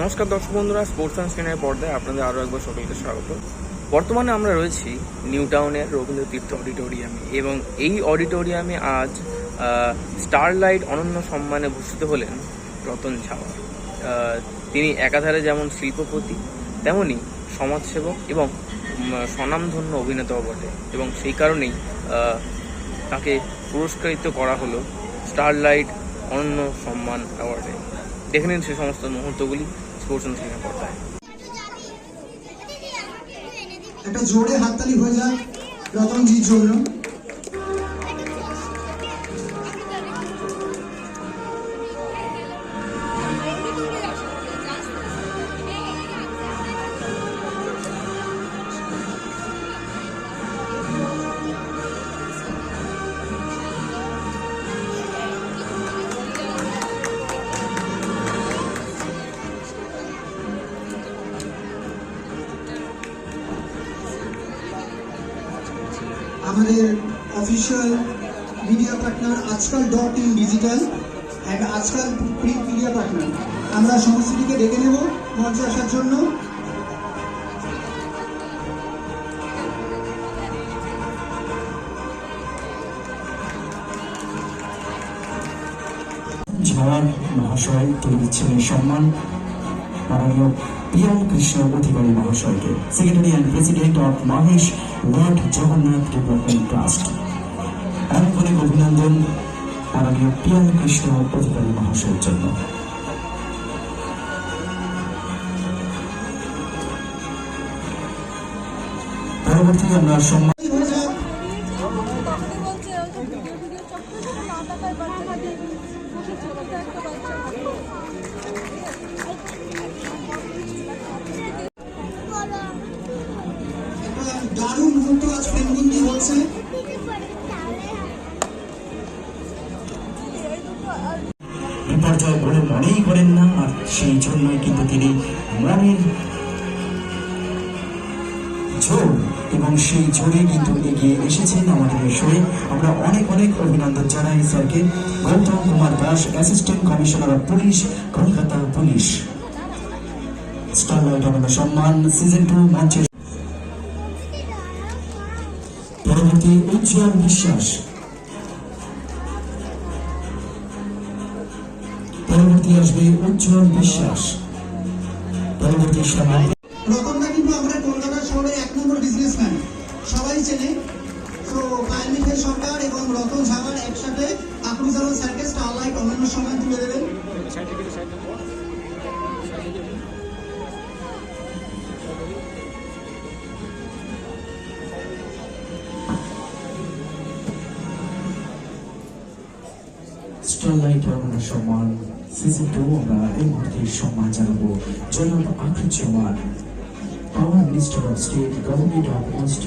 নমস্কার দর্শক বন্ধুরা স্পোর্টস অ্যান্ড স্ক্রিনের পর্দায় আপনাদের আরও একবার সকলকে স্বাগত। বর্তমানে আমরা রয়েছি নিউ টাউনের রবীন্দ্র তীর্থ অডিটোরিয়ামে এবং এই অডিটোরিয়ামে আজ স্টারলাইট অনন্য সম্মানে ভূষিত হলেন রতন ঝাওয়ার তিনি একাধারে যেমন শিল্পপতি, তেমনি সমাজসেবক এবং স্বনামধন্য অভিনেতাও বটে এবং সেই কারণেই তাকে পুরস্কৃত করা হলো স্টারলাইট অনন্য সম্মান অ্যাওয়ার্ডে। দেখে নিন সে সমস্ত মুহূর্তগুলি। স্পোর্টস সিনেমা পর্দায় একটা জোরে হাততালি হয়ে যাক রতনজির জন্য। আমাদের official media partner Aajkaal dot in digital and Aajkaal print media partner আমরা সমস্তটিকে ডেকে নেব মঞ্চে আসার জন্য। ঝড় মহাশয় দিচ্ছেন এই সম্মান। মাননীয় পিয়াল কৃষ্ণ অধিকারী মহাশয়কে। Secretary and president of Mahesh ward Jagannath development trust অনেক অভিনন্দন মাননীয় পিয়াল কৃষ্ণ অধিকারী মহাশয়ের জন্য। পরবর্তী আমরা সম্মান দারুণ মুহূর্ত আজ ফ্রেমবন্দি হচ্ছে বিপর্যয় বলে মনেই করেন না, আর সেই জন্যই কিন্তু তিনি মনের জোর এবং সেই জোরে কিন্তু এগিয়ে এসেছেন আমাদের শোয়ে। আমরা অনেক অনেক অভিনন্দন জানাই স্যারকে। Gautam Kumar Das, assistant commissioner of police, Kolkata police. Starlight Ananya Samman, season two মঞ্চের পরবর্তী উজ্জ্বল বিশ্বাস পরবর্তী আসবে উজ্জ্বল বিশ্বাস পরবর্তী সময় আমরা কলকাতা শহরে এক নম্বর সবাই চেনে। তো পায়েল সরকার এবং রতন ঝামার একসাথে আকুরুজামান স্যারকে স্টারলাইট অনন্য সম্মান তুলে দেবেন। Starlight Ananya Samman season two আমরা এই মুহূর্তে সম্মান জানাব। জনাব Akhruzzaman power minister of state government of West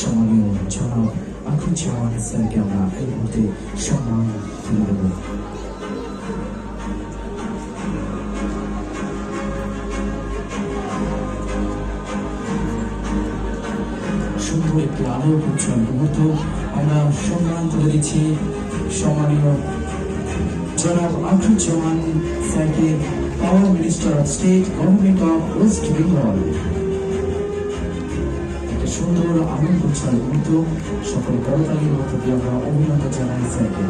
সম্মানীয় জনাব আখরুজ্জামান স্যারকে আমরা এই মুহূর্তে সম্মান তুলে সুন্দর একটি আলো উজ্জ্বল মুহূর্ত আমরা সম্মান তুলে দিচ্ছি। সম্মানীয় জনাব আখরুজ্জামান স্যারকে power minister of state government of West Bengal. একটা সুন্দর আনন্দ উজ্জ্বল মুহূর্ত। সকল করতালির মধ্য দিয়ে আমরা অভিনন্দন জানাই স্যারকে।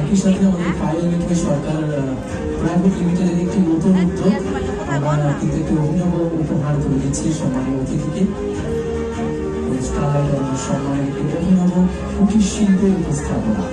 একই সাথে আমাদের পাইল মিঠাই সরকার প্রাইভেট লিমিটেডের একটি নতুন উদ্যোগ। উপহার তুলে দিচ্ছি সম্মানীয় অতিথিকে। স্টারলাইট আমাদের সম্মানের একটি অভিনব কুটির শিল্পের উপস্থাপনা।